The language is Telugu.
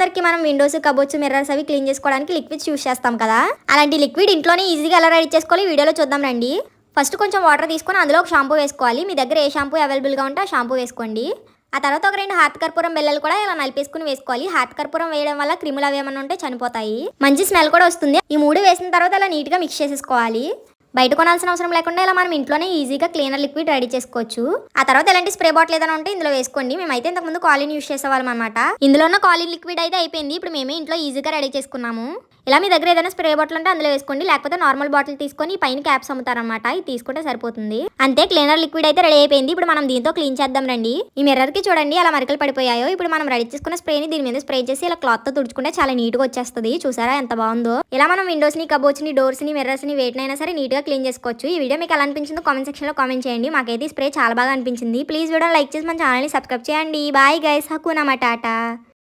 అందరికీ మనం విండోస్ కబోర్డ్స్ మిర్రర్స్ అవి క్లీన్ చేసుకోవడానికి లిక్విడ్స్ యూస్ చేస్తాం కదా? అలాంటి లిక్విడ్ ఇంట్లోనే ఈజీగా ఎలా రెడీ చేసుకోవాలి వీడియోలో చూద్దాం రండి. ఫస్ట్ కొంచెం వాటర్ తీసుకొని అందులో ఒక షాంపూ వేసుకోవాలి. మీ దగ్గర ఏ షాంపూ అవైలబుల్గా ఉంటే ఆ షాంపూ వేసుకోండి. ఆ తర్వాత ఒక రెండు హాత్ కర్పూరం బెల్లలు కూడా ఇలా నలిపేసుకుని వేసుకోవాలి. హాత్ కర్పూరం వేయడం వల్ల క్రిములు అవి ఏమన్నా ఉంటే చనిపోతాయి. మంచి స్మెల్ కూడా వస్తుంది. ఈ మూడు వేసిన తర్వాత అలా నీట్గా మిక్స్ చేసేసుకోవాలి. బయట కొనాల్సిన అవసరం లేకుండా ఇలా మనం ఇంట్లోనే ఈజీగా క్లీనర్ లిక్విడ్ రెడీ చేసుకోవచ్చు. ఆ తర్వాత ఎలాంటి స్ప్రే బాటిల్ ఏదైనా ఉంటే ఇందులో వేసుకోండి. మేమైతే ఇంతకుముందు కాలిన్ యూస్ చేసేవాళ్ళం అనమాట ఇందులో ఉన్న కాలిన్ లిక్విడ్ అయితే అయిపోయింది. ఇప్పుడు మేమే ఇంట్లో ఈజీగా రెడీ చేసుకున్నాము. ఇలా మీ దగ్గర ఏదైనా స్ప్రే బాటిల్ ఉంటే అందులో వేసుకోండి. లేకపోతే నార్మల్ బాటిల్ తీసుకొని పైన క్యాప్స్ అమ్ముతారనమాట ఇది తీసుకుంటే సరిపోతుంది. అంతే క్లీనర్ లిక్విడ్ అయితే రెడీ అయిపోయింది. ఇప్పుడు మనం దీంతో క్లీన్ చేద్దాం రండి. ఈ మిర్రర్కి చూడండి అలా మరకలు పడిపోయాయో. ఇప్పుడు మనం రెడీ చేసుకున్న స్ప్రేని దీని మీద స్ప్రే చేసి ఇలా క్లాత్తో తుడుచుకుంటే చాలా నీట్గా వచ్చేస్తుంది. చూసారా ఎంత బాగుందో. ఇలా మనం విండోస్ని కబోర్డ్స్ని డోర్స్ని మిర్రర్స్ని వేటినైనా సరే నీట్గా క్లీన్ చేసుకోవచ్చు. ఈ వీడియో మీకు ఎలా అనిపించిందో కామెంట్ సెక్షన్లో కామెంట్ చేయండి. మాకైతే ఈ స్ప్రే చాలా బాగా అనిపించింది. ప్లీజ్ వీడియో లైక్ చేసి మన ఛానల్ని సబ్స్క్రైబ్ చేయండి. Bye guys హక్కునమాట Tata